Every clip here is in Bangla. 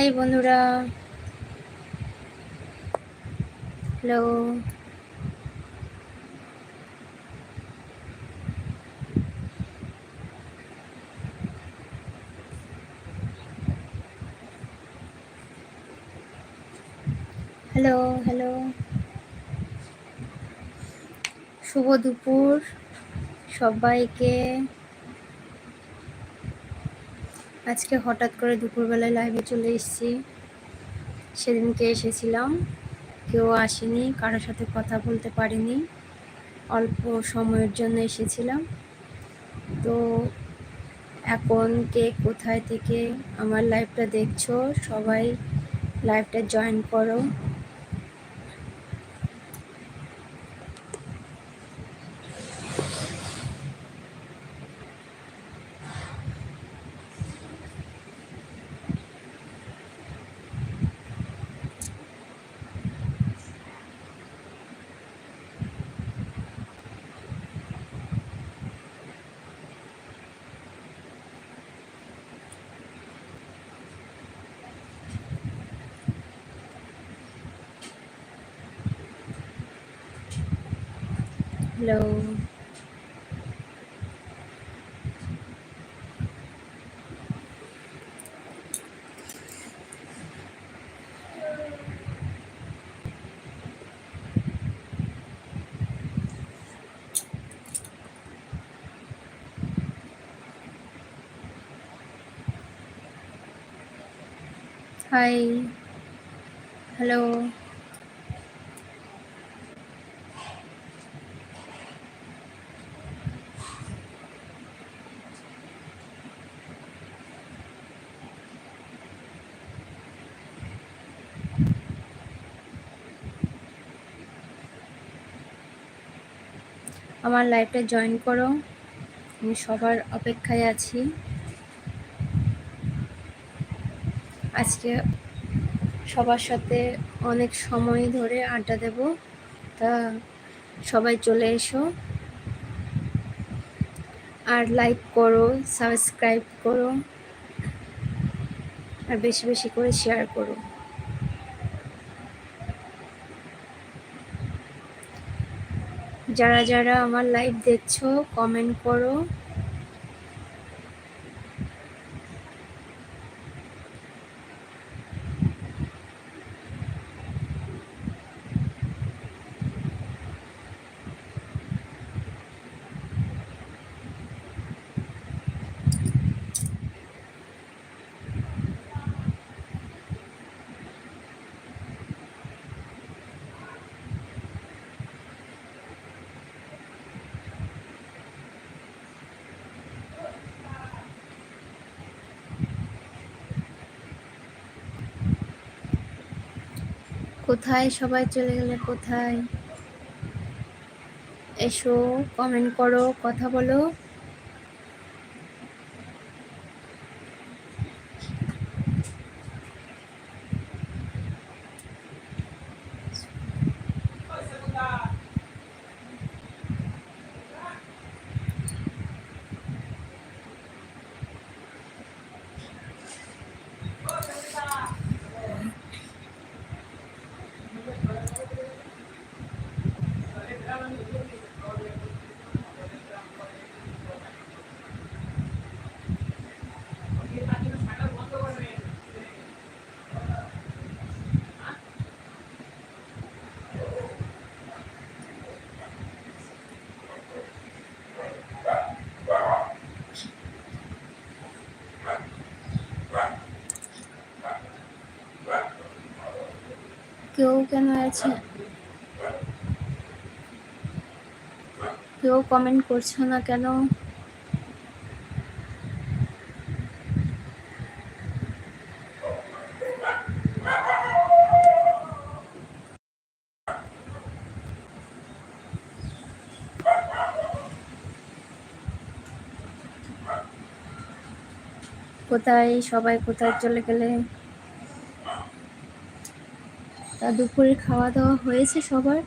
হাই বন্ধুরা। হ্যালো হ্যালো হ্যালো শুভ দুপুর সবাইকে। আজকে হঠাৎ করে দুপুরবেলায় লাইভে চলে এসেছি। সেদিনকে এসেছিলাম। কেউ আসেনি, কারোর সাথে কথা বলতে পারিনি। অল্প সময়ের জন্য এসেছিলাম। তো এখন কে কোথায় থেকে আমার লাইভটা দেখছ, সবাই লাইভটা জয়েন করো। হ্যালো হাই হ্যালো আমার লাইভটা জয়েন করো। আমি সবার অপেক্ষায় আছি। আজকে সবার সাথে অনেক সময় ধরে আড্ডা দেব। তা সবাই চলে এসো। আর লাইক করো সাবস্ক্রাইব করো। আর বেশি বেশি করে শেয়ার করো। যারা যারা আমার লাইভ দেখছ কমেন্ট করো। কোথায়? সবাই চলে গেলে কোথায়? এসো কমেন্ট করো কথা বলো। কেউ কেন আছে? কেউ কমেন্ট করছ না কেন? কোথায়? সবাই কোথায় চলে গেলে? দুপুরের খাওয়া দাওয়া হয়েছে সবার।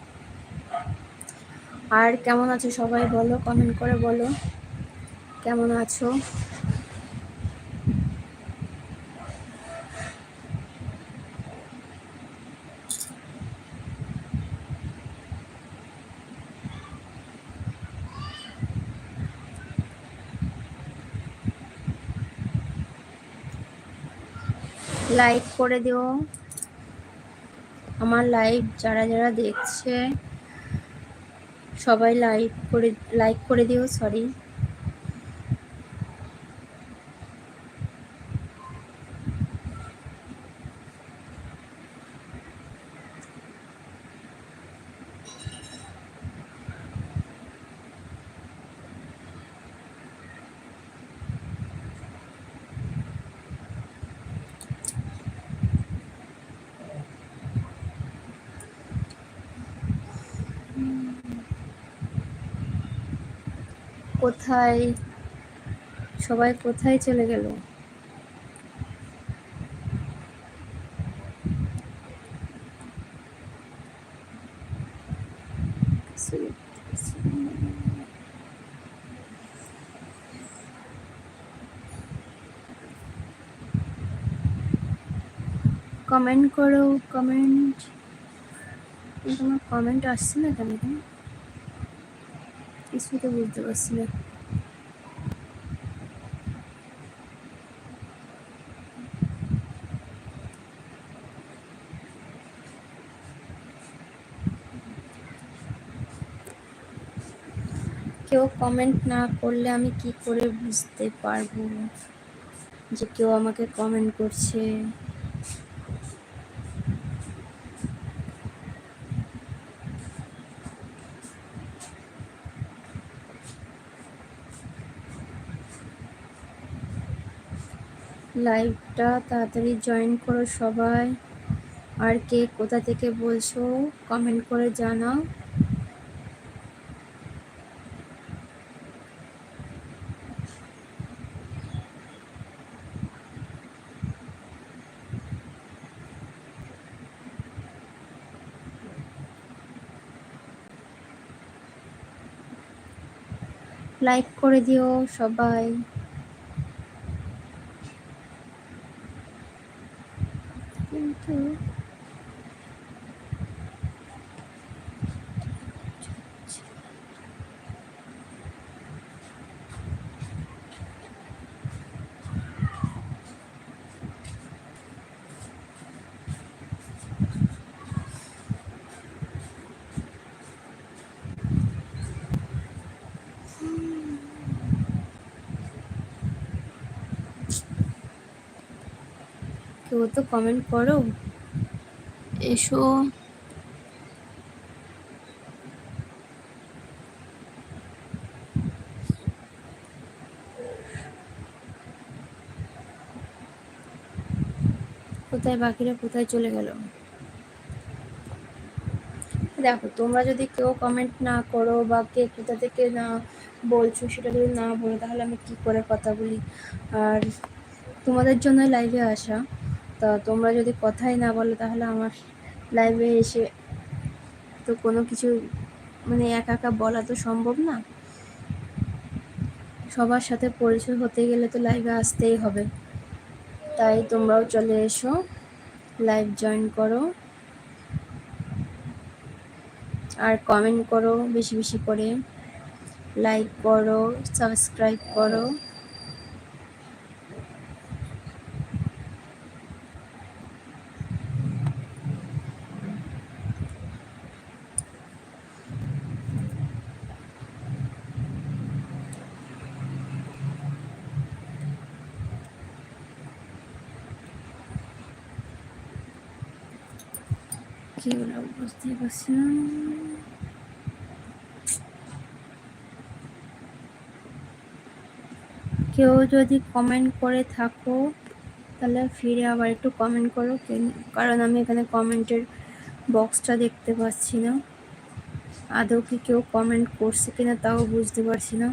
আর কেমন আছো সবাই বলো কমেন্ট করে বলো। কেমন আছো? লাইক করে দিও। আমার লাইভ যারা যারা দেখছে সবাই লাইক করে লাইক করে দিও সরি কোথায় সবাই কোথায় চলে গেল? কমেন্ট করো কমেন্ট। তোমার কমেন্ট আসছে না কেন? কিছুই বুঝতে পারছি না। কেউ কমেন্ট না করলে আমি কি করে বুঝতে পারব? যে কেউ আমাকে কমেন্ট করছে। লাইভটা তাড়াতাড়ি জয়েন করো সবাই। আর কে কোথা থেকে বলছো কমেন্ট করে জানাও। লাইক করে দিও সবাই কিন্তু কেউ তো কমেন্ট করো? এসো। কোথায় বাকিরা কোথায় চলে গেল? দেখো তোমরা যদি কেউ কমেন্ট না করো বা কে কোথা থেকে না বলছো সেটা যদি না বলো তাহলে আমি কি করে কথা বলি? আর তোমাদের জন্য লাইভে আসা। তা তোমরা যদি কথাই না বলো, তাহলে আমার লাইভে এসে তো কোনো কিছু মানে একা একা বলা তো সম্ভব না। সবার সাথে পরিচয় হতে গেলে তো লাইভে আসতেই হবে। তাই তোমরাও চলে এসো লাইভ জয়েন করো। আর কমেন্ট করো বেশি বেশি করে। লাইক করো সাবস্ক্রাইব করো। কি হলো বুঝতে পারছি না কেউ যদি কমেন্ট করে থাকো, তাহলে ফিরে আবার একটু কমেন্ট করো কারণ আমি এখানে কমেন্টের বক্সটা দেখতে পাচ্ছি না। আদৌ কি কেউ কমেন্ট করছে কিনা তাও বুঝতে পারছি না।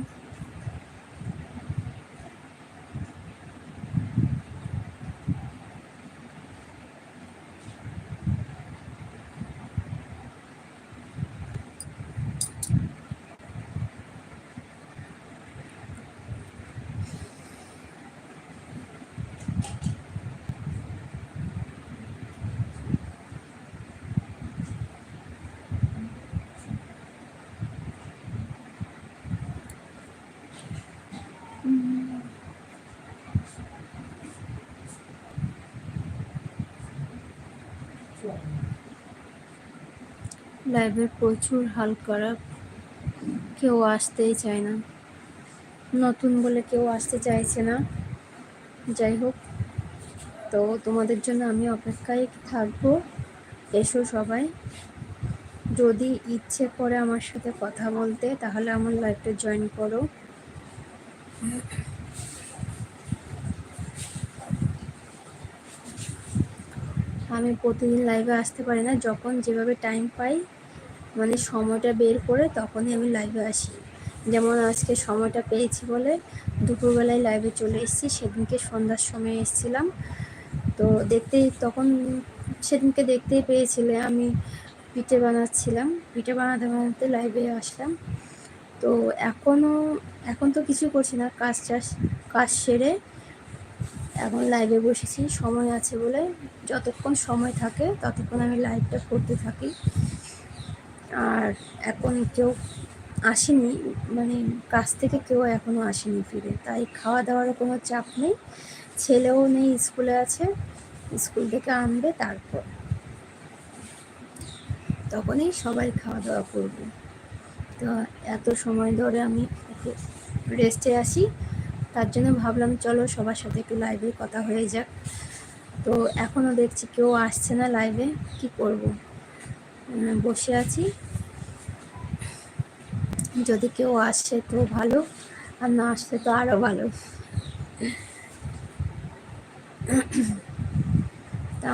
লাইভে প্রচুর হাল খারাপ কেউ আসতেই চায় না। নতুন বলে কেউ আসতে চাইছে না। যাই হোক, তো তোমাদের জন্য আমি অপেক্ষায় থাকব। এসো সবাই। যদি ইচ্ছে করে আমার সাথে কথা বলতে, তাহলে আমার লাইভটা জয়েন করো। আমি প্রতিদিন লাইভে আসতে পারি না। যখন যেভাবে টাইম পাই মানে সময়টা বের করে তখনই আমি লাইভে আসি। যেমন আজকে সময়টা পেয়েছি বলে দুপুরবেলায় লাইভে চলে এসেছি, সেদিনকে সন্ধ্যার সময় এসেছিলাম। তো দেখতেই, তখন সেদিনকে দেখতেই পেয়েছিলে, আমি পিঠে বানাচ্ছিলাম, পিঠে বানাতে বানাতে লাইভে আসলাম। তো এখনও এখন তো কিছু করছি না, কাজ চাষ কাজ সেরে এখন লাইভে বসেছি, সময় আছে বলে যতক্ষণ সময় থাকে ততক্ষণ আমি লাইভটা করতে থাকি। আর এখন কেউ আসেনি মানে কাজ থেকে কেউ এখনও আসেনি ফিরে। তাই খাওয়া দাওয়ারও কোনো চাপ নেই, ছেলেও নেই, স্কুলে আছে, স্কুল থেকে আনবে তারপর। তখনই সবাই খাওয়া দাওয়া করবে। তো এত সময় ধরে আমি একটু রেস্টে আসি তার জন্য ভাবলাম চলো সবার সাথে একটু লাইভে কথা হয়ে যাক। তো এখনও দেখছি কেউ আসছে না লাইভে কি করব? বসে আছি। যদি কেউ আসে তো ভালো, আর না আসলে তো আরও ভালো।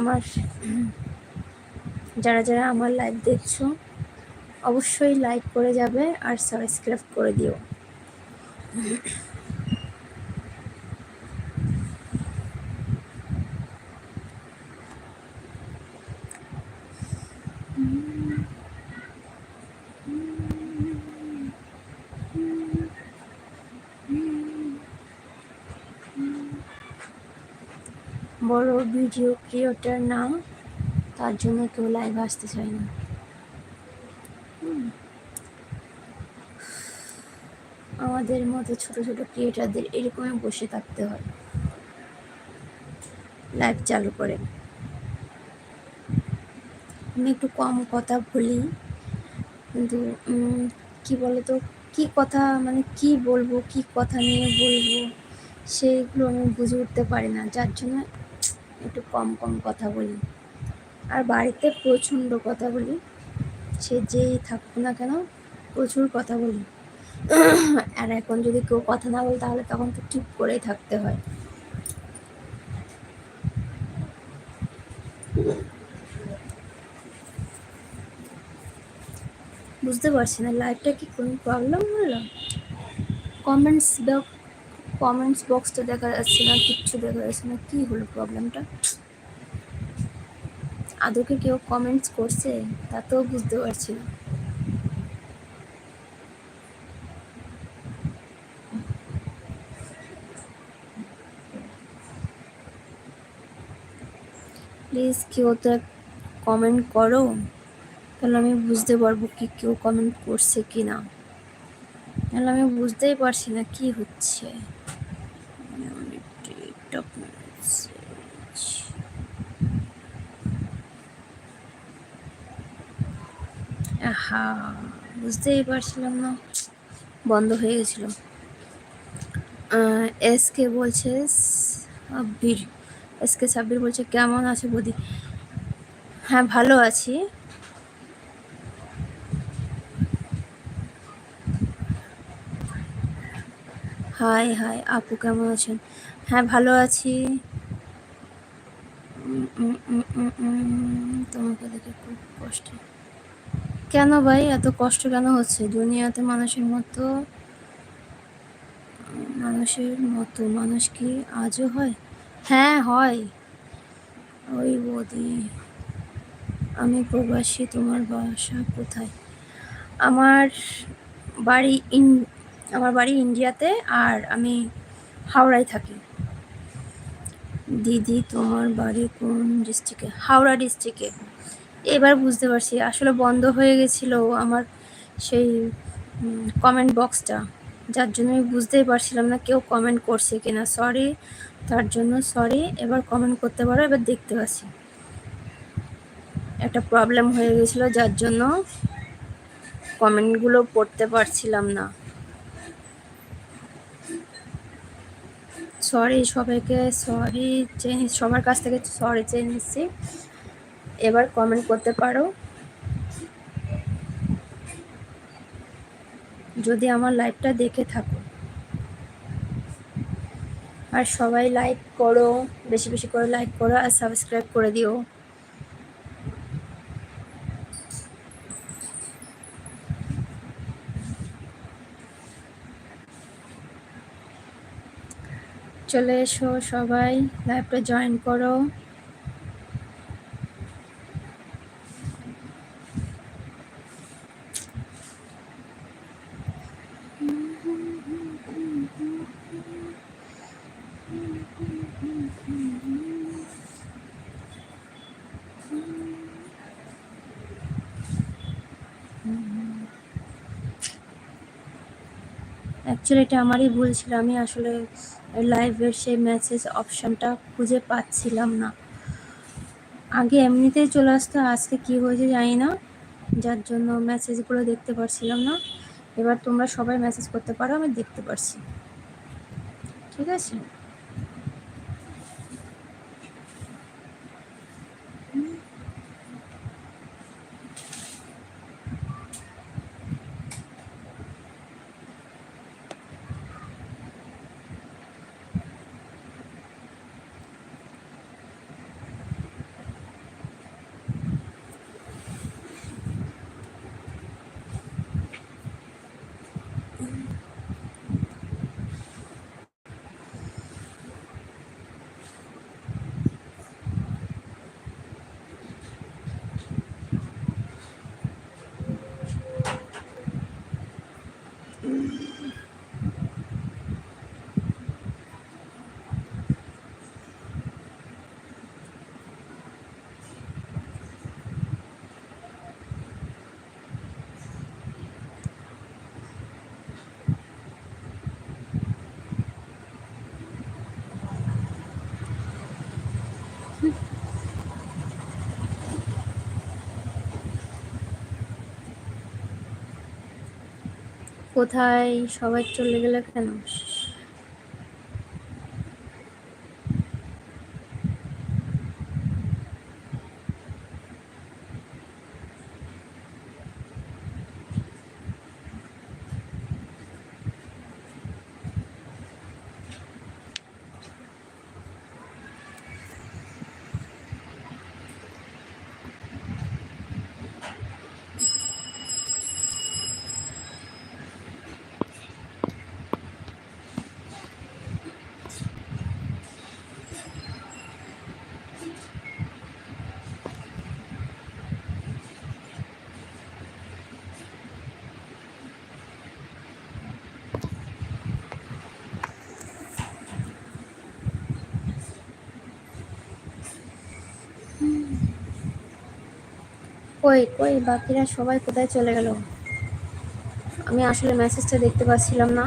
আমার, যারা যারা আমার লাইভ দেখছ, অবশ্যই লাইক করে যাবে আর সাবস্ক্রাইব করে দিও। বড় ভিডিও ক্রিয়েটার না তার জন্য কেউ লাইভ আসতে চায় না। আমাদের মতো ছোট ছোট ক্রিয়েটারদের এরকমই বসে থাকতে হয়। লাইভ চালু করে। আমি একটু কম কথা বলি, কিন্তু কি বলতো, কি কথা মানে কি বলব, কি কথা নিয়ে বলব সেইগুলো আমি বুঝে উঠতে পারি না। যার জন্য একটু কম কম কথা বলি। আর বাড়িতে প্রচণ্ড কথা বলি। সে যেই থাকুক না কেন প্রচুর কথা বলি। আর এখন যদি কেউ কথা না বলে, তাহলে তখন তো চুপ করেই থাকতে হয়। বুঝতে পারছি না লাইভটা কি কোনো প্রবলেম হলো? কমেন্টস কমেন্টস বক্সটা দেখা যাচ্ছে না, কিচ্ছু দেখা যাচ্ছে না। কী হলো প্রবলেমটা আদৌকে কেউ কমেন্টস করছে? তা তো বুঝতে পারছি না। প্লিজ কেউ তো কমেন্ট করো। তাহলে আমি বুঝতে পারব কি কেউ কমেন্ট করছে কি না তাহলে আমি বুঝতেই পারছি না কি হচ্ছে। হা, বুঝতেই পারছিলাম না। বন্ধ হয়ে গেছিল। এস কে বলছে, সাব্বির। এস কে সাব্বির বলছে, কেমন আছে বৌদি? হ্যাঁ ভালো আছি। হাই হাই আপু কেমন আছেন? হ্যাঁ ভালো আছি। তোমাকে দেখে খুব কষ্ট। কেন ভাই? এত কষ্ট কেন হচ্ছে? দুনিয়াতে মানুষের মতো মানুষের মতো মানুষ কি আজও হয়? হ্যাঁ হয়। ওই বদি, আমি প্রবাসী, তোমার বাসা কোথায়? আমার বাড়ি ইন, আমার বাড়ি ইন্ডিয়াতে আর আমি হাওড়ায় থাকি। দিদি, তোমার বাড়ি কোন ডিস্ট্রিক্টে হাওড়া ডিস্ট্রিক্টে এবার বুঝতে পারছি, আসলে বন্ধ হয়ে গেছিল আমার সেই কমেন্ট বক্সটা যার জন্য আমি বুঝতেই পারছিলাম না কেউ কমেন্ট করছে কিনা। সরি তার জন্য সরি এবার কমেন্ট করতে পারো, এবার দেখতে পাচ্ছি। একটা প্রবলেম হয়ে গেছিল, যার জন্য কমেন্টগুলো পড়তে পারছিলাম না। সরি সবাইকে সরি চেয়ে সবার কাছ থেকে সরি চেয়ে নিচ্ছি। এবার কমেন্ট করতে পারো। যদি আমার লাইভটা দেখে থাকো। আর সবাই লাইক করো, বেশি বেশি করে লাইক করো আর সাবস্ক্রাইব করে দিও। চলে এসো সবাই লাইভটা জয়েন করো। অ্যাকচুয়ালি এটা আমারই ভুল ছিল। আমি আসলে লাইভের সেই মেসেজ অপশানটা খুঁজে পাচ্ছিলাম না। আগে এমনিতেই চলে আসতো, আজকে কি হয়েছে জানি না। যার জন্য মেসেজগুলো দেখতে পারছিলাম না। এবার তোমরা সবাই মেসেজ করতে পারো, আমি দেখতে পারছি। ঠিক আছে? কোথায় সবাই চলে গেলে কেন? কই কই, বাকিরা সবাই কোথায় চলে গেল? আমি আসলে মেসেজটা দেখতে পাচ্ছিলাম না।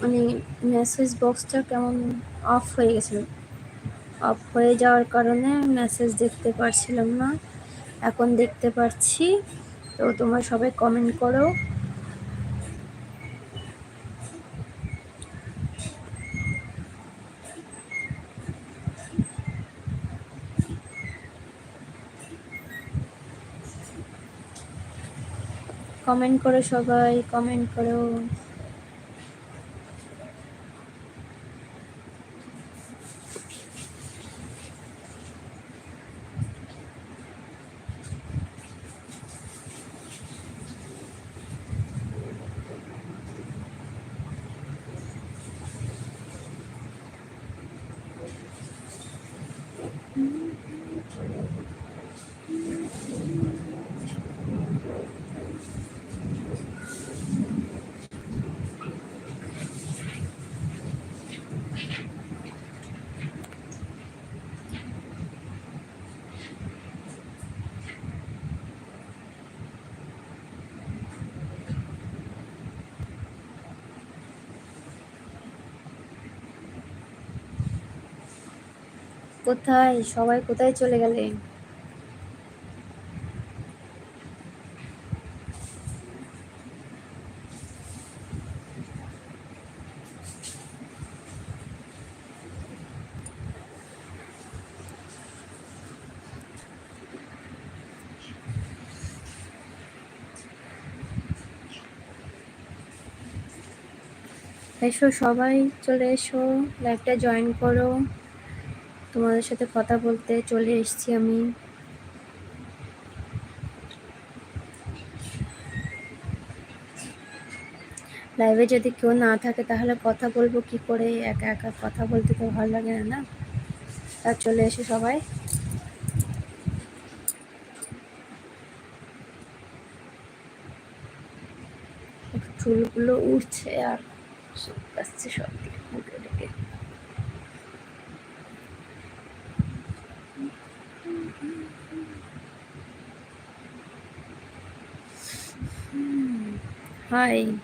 মানে মেসেজ বক্সটা কেমন অফ হয়ে গেছিল অফ হয়ে যাওয়ার কারণে মেসেজ দেখতে পারছিলাম না। এখন দেখতে পারছি তো তোমরা সবাই কমেন্ট করো। কমেন্ট করো সবাই কমেন্ট করো। কোথায়? সবাই কোথায় চলে গেলে? এসো সবাই চলে এসো লাইভটা জয়েন করো। তোমাদের সাথে কথা বলতে চলে এসেছি আমি। লাইভে যদি কেউ না থাকে, তাহলে কথা বলব কি করে? একা একা কথা বলতে তো ভালো লাগে না না? তা চলে এসো সবাই। চুলগুলো উঠছে আর সব দিকে 嗯，嗨。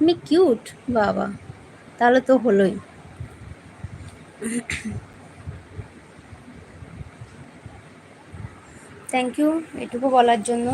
আপনি কিউট বাবা। তাহলে তো হলোই। থ্যাংক ইউ এটুকু বলার জন্য।